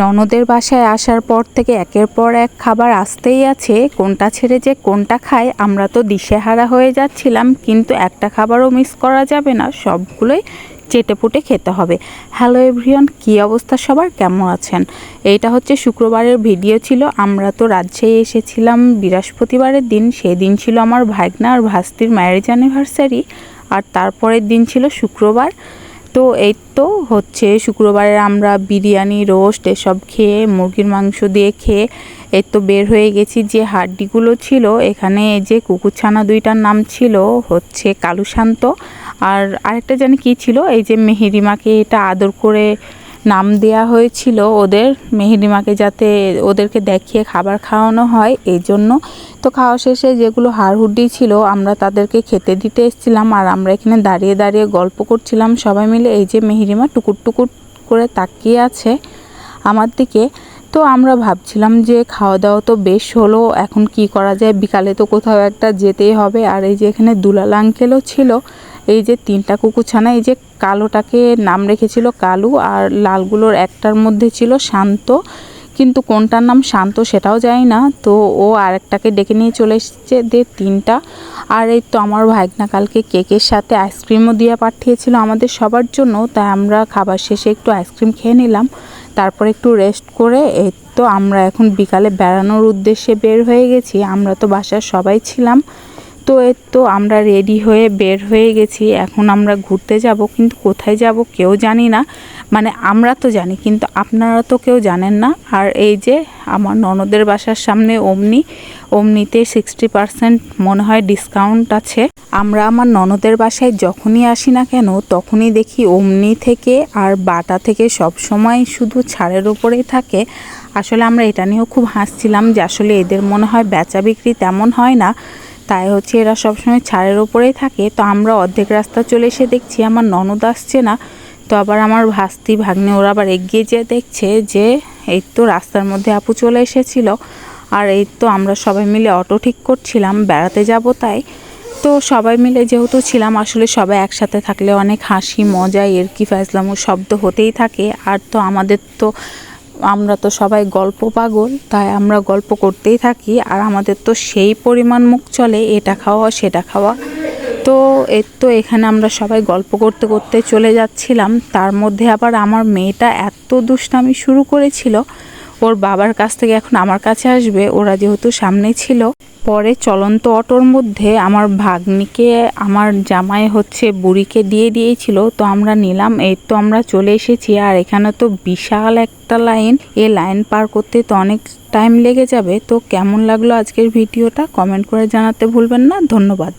ননদের বাসায় আসার পর থেকে একের পর এক খাবার আসতেই আছে, কোনটা ছেড়ে যে কোনটা খায়, আমরা তো দিশেহারা হয়ে যাচ্ছিলাম, কিন্তু একটা খাবারও মিস করা যাবে না, সবগুলোই চেটেপুটে খেতে হবে। হ্যালো এভরিওয়ান কী অবস্থা সবার? কেমন আছেন? এইটা হচ্ছে শুক্রবারের ভিডিও ছিল, আমরা তো রাজশাহী এসেছিলাম বৃহস্পতিবারের দিন সেই দিন ছিল আমার ভাগনা আর ভাস্তির ম্যারেজ অ্যানিভার্সারি আর তারপরের দিন ছিল শুক্রবার। তো এই তো হচ্ছে শুক্রবারে আমরা বিরিয়ানি, রোস্ট এসব খেয়ে মুরগির মাংস দিয়ে খেয়ে এর তো বের হয়ে গেছি। যে হাড্ডিগুলো ছিল, এখানে যে কুকুরছানা দুইটার নাম ছিল হচ্ছে কালুশান্ত। আর আরেকটা জানি কি ছিল? এই যে মেহেরিমাকে এটা আদর করে নাম দেয়া হয়েছিল ওদের মেহেরিমাকে যাতে ওদেরকে দেখিয়ে খাবার খাওয়ানো হয়, এই জন্য। তো খাওয়া শেষে যেগুলো হাড়হুড্ডি ছিল, আমরা তাদেরকে খেতে দিতে এসেছিলাম আর আমরা এখানে দাঁড়িয়ে দাঁড়িয়ে গল্প করছিলাম সবাই মিলে। এই যে মেহেরিমা টুকুর টুকুর করে তাকিয়ে আছে আমার দিকে। তো আমরা ভাবছিলাম যে খাওয়া দাওয়া তো বেশ হলো, এখন কি করা যায়? বিকালে তো কোথাও একটা যেতেই হবে। আর এই যে এখানে দুলাল আঙ্কেলও ছিল এই যে তিনটা কুকুরছানা, এই যে কালোটাকে নাম রেখেছিল কালু আর লালগুলোর একটার মধ্যে ছিল শান্ত। কিন্তু কোনটার নাম শান্ত সেটাও জানি না। তো ও আরেকটাকে ডেকে নিয়ে চলে এসেছে দে তিনটা। আর এই তো আমার ভাইগনা কালকে কেকের সাথে আইসক্রিমও দিয়ে পাঠিয়েছিল আমাদের সবার জন্য। তাই আমরা খাবার শেষে একটু আইসক্রিম খেয়ে নিলাম। তারপর একটু রেস্ট করে এই তো আমরা এখন বিকালে বেড়ানোর উদ্দেশ্যে বের হয়ে গেছি। আমরা তো বাসার সবাই ছিলাম। তো এর তো আমরা রেডি হয়ে বের হয়ে গেছি। এখন আমরা ঘুরতে যাব, কিন্তু কোথায় যাব কেউ জানি না। মানে আমরা তো জানি, কিন্তু আপনারা তো কেউ জানেন না। আর এই যে আমার ননদের বাসার সামনে অমনি, অমনিতে সিক্সটি পারসেন্ট মনে হয় ডিসকাউন্ট আছে। আমরা আমার ননদের বাসায় যখনই আসি না কেন, তখনই দেখি অমনি থেকে আর বাটা থেকে সব সময় শুধু ছাড়ের ওপরেই থাকে। আসলে আমরা এটা নিয়েও খুব হাসছিলাম যে আসলে এদের মনে হয় বেচা বিক্রি তেমন হয় না। তাই হচ্ছে এরা সবসময় ছাড়ের ওপরেই থাকে। তো আমরা অর্ধেক রাস্তা চলে এসে দেখছি আমার ননদ আসছে না। তো আবার আমার ভাস্তি ভাগ্নে ওরা আবার এগিয়ে যেয়ে দেখছে যে, এই তো রাস্তার মধ্যে আপু চলে এসেছিল। আর এই তো আমরা সবাই মিলে অটো ঠিক করছিলাম, বেড়াতে যাব তাই। তো সবাই মিলে যেহেতু ছিলাম, আসলে সবাই একসাথে থাকলে অনেক হাসি মজা এর কি ফাইজলাম শব্দ হতেই থাকে। আর তো আমাদের তো আমরা তো সবাই গল্প পাগল, তাই আমরা গল্প করতেই থাকি, আর আমাদের তো সেই পরিমাণ মুখ চলে, এটা খাওয়া, সেটা খাওয়া। তো এর তো এখানে আমরা সবাই গল্প করতে করতে চলে যাচ্ছিলাম। তার মধ্যে আবার আমার মেয়েটা এত দুষ্টামি শুরু করেছিল ওর বাবার কাছ থেকে এখন আমার কাছে আসবে। ওরা যেহেতু সামনে ছিল। পরে চলন্ত অটোর মধ্যে আমার ভাগ্নিকে, আমার জামাই হচ্ছে বুড়িকে দিয়ে দিয়েছিল। তো আমরা নিলাম। এই তো আমরা চলে এসেছি। আর এখানে তো বিশাল একটা লাইন। এ লাইন পার করতে তো অনেক টাইম লেগে যাবে। তো কেমন লাগল আজকের ভিডিওটা? কমেন্ট করে জানাতে ভুলবেন না। ধন্যবাদ।